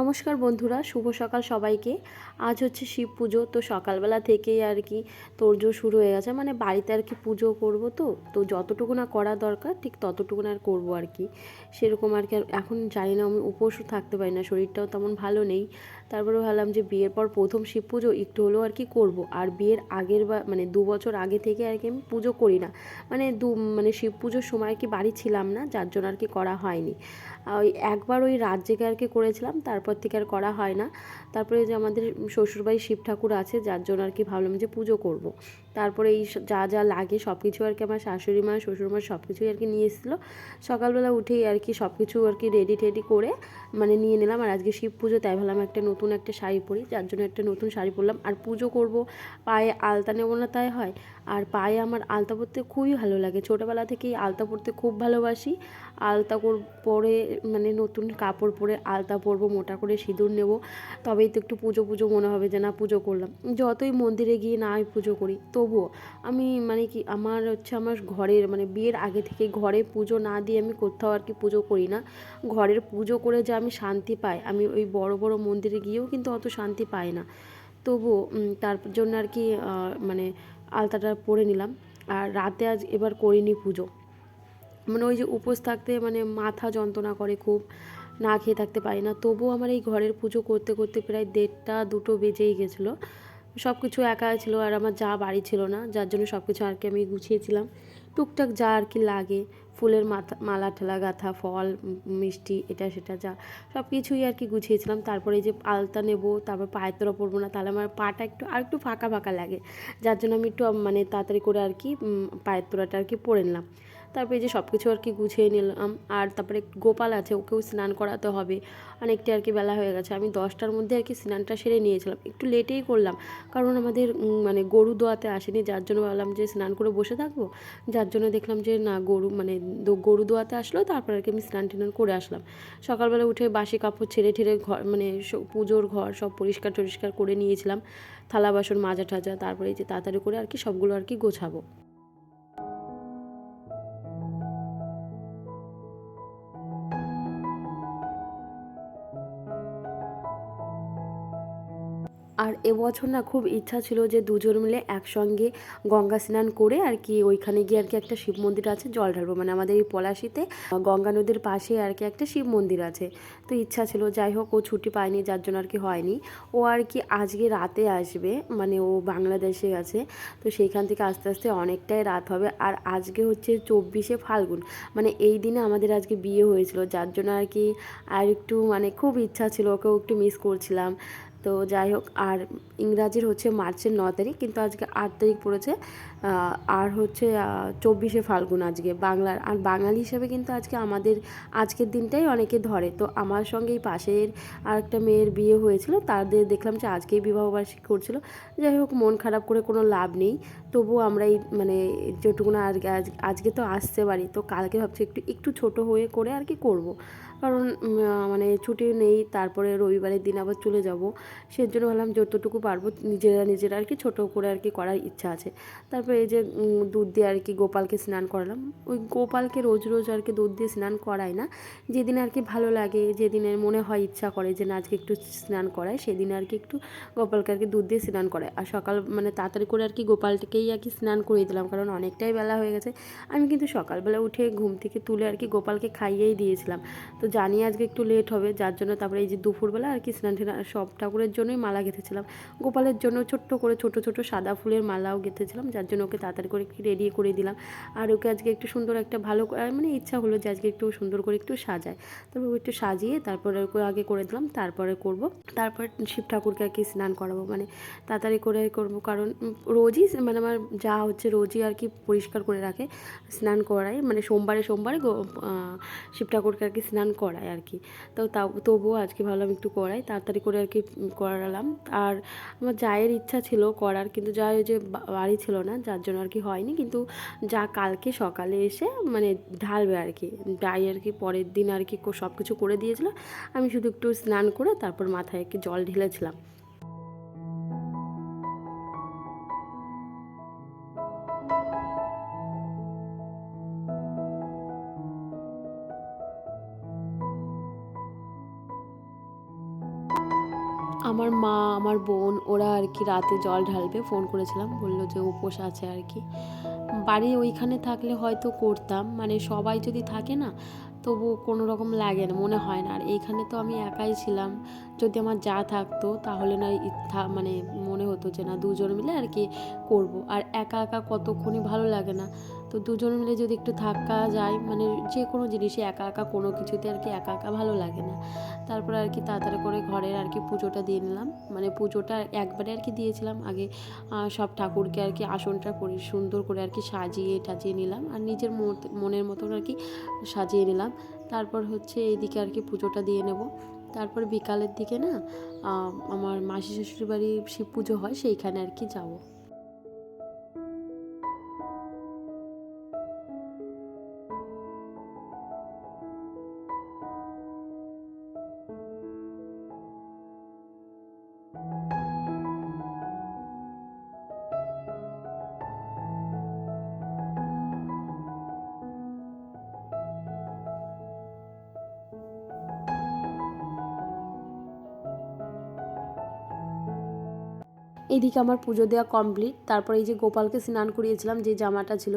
নমস্কার বন্ধুরা, শুভ সকাল সবাইকে। আজ হচ্ছে শিব পুজো, তো সকালবেলা থেকেই আর কি তোড়জোড় শুরু হয়ে গেছে। মানে বাড়িতে আর কি পুজো করব তো তো যতটুকু না করা দরকার, ঠিক ততটুকু আর করব আর কি। সেরকম আর কি এখন জানি না, আমি উপোসও থাকতে পারি না, শরীরটাও তেমন ভালো নেই। তারপরে ভাবলাম যে বিয়ের পর প্রথম শিব পুজো, একটু হলেও আর কি করব। আর বিয়ের আগের বা মানে দু বছর আগে থেকে আর কি আমি পুজো করি না। মানে দু মানে শিব পুজোর সময় আর কি বাড়ি ছিলাম না, যার জন্য আর কি করা হয়নি। ওই একবার ওই রাত জেগে আর কি করেছিলাম, তারপর থেকে আর করা হয় না তারপরে যে আমাদের শ্বশুরবাড়ি শিব ঠাকুর আছে, যার জন্য আর কি ভাবলাম যে পুজো করব। তারপরে এই যা যা লাগে সব কিছু আর কি আমার শাশুড়ি মা শ্বশুরমা সব কিছুই আর কি নিয়ে এসেছিল। সকালবেলা উঠেই আর কি সব কিছু আর কি রেডি টেডি করে মানে নিয়ে নিলাম। আর আজকে শিব পুজো, তাই ভাবলাম একটা নতুন একটা শাড়ি পরি, যার জন্য একটা নতুন শাড়ি পরলাম। আর পুজো করব, পায়ে আলতা নেব না তাই হয়। আর পায়ে আমার আলতা পরতে খুবই ভালো লাগে। ছোটোবেলা থেকেই আলতা পরতে খুব ভালোবাসি। আলতা পরে মানে নতুন কাপড় পরে আলতা পরবো, মোটা করে সিঁদুর নেব। তবেই তো একটু পুজো পুজো মনে হবে যে না পুজো করলাম। যতই মন্দিরে গিয়ে না আমি পুজো করি। তবুও আমি মানে কি আমার হচ্ছে আমার ঘরের মানে বিয়ের আগে থেকে ঘরে পুজো না দিয়ে আমি কোথাও আর কি পুজো করি না। ঘরের পুজো করে যে আমি শান্তি পাই। আমি ওই বড় বড় মন্দিরে গিয়েও কিন্তু অত শান্তি পাই না। তবুও তার জন্য আর কি মানে আলতাটা পরে নিলাম। আর রাতে আজ এবার করিনি পুজো। মানে ওই যে উপোস থাকতে মানে মাথা যন্ত্রণা করে খুব, না খেয়ে থাকতে পারি না। তবুও আমার এই ঘরের পুজো করতে করতে প্রায় দেড়টা, দুটো বেজেই গেছিল। সব কিছু একা ছিল আর আমার যা বাড়ি ছিল না, যার জন্য সব কিছু আর কি আমি গুছিয়েছিলাম। টুকটাক যা আর কি লাগে, ফুলের মাথা, মালা ঠেলা, গাঁথা, ফল মিষ্টি, এটা সেটা যা সব কিছুই আর কি গুছিয়েছিলাম। তারপরে যে আলতা নেব, তারপর পায়ের তোরা পরবো না, তাহলে আমার পাটা একটু, আর একটু ফাঁকা ফাঁকা লাগে। যার জন্য আমি একটু মানে তাড়াতাড়ি করে আর কি পায়ের তোরাটা আর কি পরে নিলাম। তারপরে যে সব কিছু আর কি গুছিয়ে নিলাম। আর তারপরে গোপাল আছে, ওকেও স্নান করাতে হবে। অনেকটা আর কি বেলা হয়ে গেছে। আমি দশটার মধ্যে আর কি স্নানটা সেরে নিয়েছিলাম। একটু লেটেই করলাম। কারণ আমাদের মানে গরু দোয়াতে আসেনি। যার জন্য ভাবলাম যে স্নান করে বসে থাকব। যার জন্য দেখলাম যে না, গরু মানে গরু দোয়াতে আসলো। তারপর আর কি আমি স্নান টিনান করে আসলাম। সকালবেলা উঠে বাসি কাপড় ছেড়ে ঠেড়ে ঘর মানে পুজোর ঘর সব পরিষ্কার টরিষ্কার করে নিয়েছিলাম। থালা বাসন মাজা ঠাজা, তারপরে যে তাড়াতাড়ি করে আর কি সবগুলো আর কি গোছাবো। আর এবছর না খুব ইচ্ছা ছিল যে দুজন মিলে একসঙ্গে গঙ্গা স্নান করে আর কি ওইখানে গিয়ে আর কি একটা শিব মন্দির আছে, জল ঢালবো। মানে আমাদের এই পলাশিতে গঙ্গা নদীর পাশে আর কি একটা শিব মন্দির আছে। তো ইচ্ছা ছিল, যাই হোক ও ছুটি পায়নি, যার জন্য আর কি হয়নি। ও আর কি আজকে রাতে আসবে মানে ও বাংলাদেশে আছে। তো সেইখান থেকে আস্তে আস্তে অনেকটাই রাত হবে। আর আজকে হচ্ছে চব্বিশে ফাল্গুন। মানে এই দিনে আমাদের আজকে বিয়ে হয়েছিল, যার জন্য আর কি আর একটু মানে খুব ইচ্ছা ছিল, ওকেও একটু মিস করছিলাম। তো যাই হোক, আর ইংরাজির হচ্ছে মার্চের ন তারিখ, কিন্তু আজকে আট তারিখ পড়েছে। আর হচ্ছে চব্বিশে ফাল্গুন আজকে। বাংলার, আর বাঙালি হিসেবে কিন্তু আজকে আমাদের, আজকের দিনটাই অনেকে ধরে। তো আমার সঙ্গে এই পাশের আর একটা মেয়ের বিয়ে হয়েছিল, তাদের দেখলাম যে আজকেই বিবাহবার্ষিকী করছিল। যাই হোক, মন খারাপ করে কোনো লাভ নেই। তবুও আমরা এই মানে যেটুকু না আজকে আজকে তো আসছে বাড়ি, তো কালকে ভাবছি একটু একটু ছোট হয়ে করে আর কি করব। কারণ মানে ছুটি নেই তারপরে রবিবারের দিন আবার চলে যাব সেই জন্য ভাবলাম যতটুকু পারব নিজেরা নিজেরা আর কি ছোটো করে আর কি করার ইচ্ছা আছে তারপরে এই যে দুধ দিয়ে আর কি গোপালকে স্নান করালাম ওই গোপালকে রোজ রোজ আর কি দুধ দিয়ে স্নান করায় না যেদিন আর কি ভালো লাগে যেদিনের মনে হয় ইচ্ছা করে যে না আজকে একটু স্নান করায় সেদিন আর কি একটু গোপালকে আর কি দুধ দিয়ে স্নান করায় আর সকাল মানে তাড়াতাড়ি করে আর কি গোপালটাকেই আর কি স্নান করিয়ে দিলাম কারণ অনেকটাই বেলা হয়ে গেছে আমি কিন্তু সকালবেলা উঠে ঘুম থেকে তুলে আর কি গোপালকে খাইয়েই দিয়েছিলাম তো জানি আজকে একটু লেট হবে, যার জন্য তারপরে এই যে দুপুরবেলা আর কি স্নান সব ঠাকুরের জন্যই মালা গেঁথেছিলাম। গোপালের জন্য ছোট্ট করে ছোট ছোট সাদা ফুলের মালাও গেঁথেছিলাম, যার জন্য ওকে তাড়াতাড়ি করে একটু রেডি করে দিলাম। আর ওকে আজকে একটু সুন্দর একটা ভালো মানে ইচ্ছা হলো যে আজকে একটু সুন্দর করে একটু সাজায়। তারপর একটু সাজিয়ে তারপরে ওকে আগে করে দিলাম, তারপরে করব। তারপর শিব ঠাকুরকে আর কি স্নান করাবো মানে তাড়াতাড়ি করে করব। কারণ রোজই মানে আমার যা হচ্ছে রোজই আর কি পরিষ্কার করে রাখে স্নান করায়। মানে সোমবারে সোমবারে শিব ঠাকুরকে আর কি স্নান করায় আর কি। তো তবুও আজকে ভাবলাম একটু করাই, তাড়াতাড়ি করে আর কি করালাম। আর আমার জায়ের ইচ্ছা ছিল করার, কিন্তু যা যে বাড়ি ছিল না, যার জন্য আর কি হয়নি। কিন্তু যা কালকে সকালে এসে মানে ঢালবে আর কি, যাই আর কি পরের দিন আর কি সব কিছু করে দিয়েছিল। আমি শুধু একটু স্নান করে তারপর মাথায় আর কি জল ঢেলেছিলাম। আমার মা, আমার বোন, ওরা আর কি রাতে জল ঢালবে ফোন করেছিলাম, বলল যে উপোস আছে আর কি। বাড়ি ওইখানে থাকলে হয়তো করতাম মানে সবাই যদি থাকে না, তবু কোনো রকম লাগে না, মনে হয় না। আর এইখানে তো আমি একাই ছিলাম যদি আমার যা থাকতো, তাহলে না ইথা- মানে মনে হতো যে না, দুজন মিলে আর কি করব। আর একা একা কতক্ষণই ভালো লাগে না। তো দুজন মিলে যদি একটু থাকা যায় মানে যে কোনো জিনিসে একা একা, কোনো কিছুতে আর কি একা একা ভালো লাগে না। তারপর আর কি তাড়াতাড়ি করে ঘরের আর কি পুজোটা দিয়ে নিলাম। মানে পুজোটা একবারে আর কি দিয়েছিলাম। আগে সব ঠাকুরকে আর কি আসনটা করে সুন্দর করে আর কি সাজিয়ে টাজিয়ে নিলাম। আর নিজের মনের মতন আর কি সাজিয়ে নিলাম। তারপর হচ্ছে এইদিকে আর কি পুজোটা দিয়ে নেব। তারপর বিকালের দিকে না আমার মাসি শ্বশুর বাড়ি শিব পুজো হয়, সেইখানে আর কি যাব। এইদিকে আমার পুজো দেওয়া কমপ্লিট তারপর এই যে গোপালকে স্নান করিয়েছিলাম, যে জামাটা ছিল,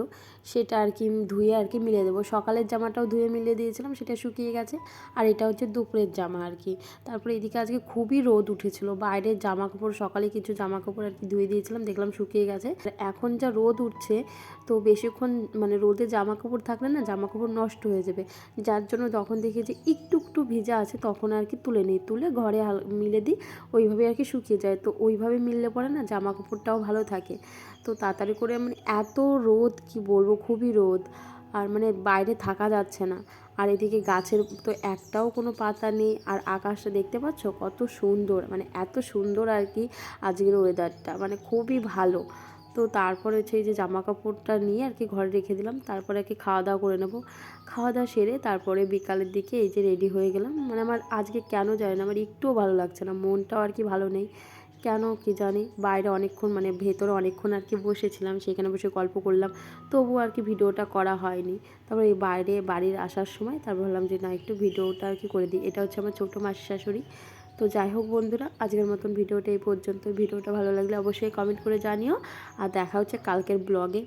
সেটা আর কি ধুয়ে আর কি মিলিয়ে দেবো। সকালের জামাটাও ধুয়ে মিলিয়ে দিয়েছিলাম, সেটা শুকিয়ে গেছে। আর এটা হচ্ছে দুপুরের জামা আর কি। তারপরে এদিকে আজকে খুবই রোদ উঠেছিল। বাইরের জামা কাপড় সকালে কিছু জামা কাপড় আর কি ধুয়ে দিয়েছিলাম, দেখলাম শুকিয়ে গেছে। এখন যা রোদ উঠছে, তো বেশিক্ষণ মানে রোদে জামা কাপড় থাকলে না জামা কাপড় নষ্ট হয়ে যাবে। যার জন্য যখন দেখি যে একটু একটু ভিজা আছে, তখন আর কি তুলে নিই। তুলে ঘরে মিলে দিই, ওইভাবে আর কি শুকিয়ে যায়। তো ওইভাবে মিললে পরে না জামা কাপড়টাও ভালো থাকে। তো তাড়াতাড়ি করে মানে এত রোদ, কি বলব, খুবই রোদ। আর মানে বাইরে থাকা যাচ্ছে না। আর এদিকে গাছের তো একটাও কোনো পাতা নেই। আর আকাশটা দেখতে পাচ্ছ? কত সুন্দর। মানে এত সুন্দর আর কি আজকের ওয়েদারটা মানে খুবই ভালো। তো তারপরে হচ্ছে এই যে জামা কাপড়টা নিয়ে আর কি ঘরে রেখে দিলাম। তারপরে আর কি খাওয়া দাওয়া করে নেব। খাওয়া দাওয়া সেরে তারপরে বিকালের দিকে এই যে রেডি হয়ে গেলাম। মানে আমার আজকে কেন জানি না, আমার একটুও ভালো লাগছে না। মনটাও আর কি ভালো নেই। কেন কি জানি, বাইরে অনেকক্ষণ মানে ভেতরে অনেকক্ষণ আর কি বসেছিলাম, সেখানে বসে গল্প করলাম। তবুও আর কি ভিডিওটা করা হয়নি। তারপর এই বাইরে বাড়ির আসার সময় তারপর ভাবলাম যে, না, একটু ভিডিওটা আর কি করে দিই। এটা হচ্ছে আমার ছোটো মাসি শাশুড়ি। তো যাই হোক বন্ধুরা, আজকের মতন ভিডিওটা এই পর্যন্ত ভিডিওটা ভালো লাগলে অবশ্যই কমেন্ট করে জানিও। আর দেখা হচ্ছে কালকের ব্লগে।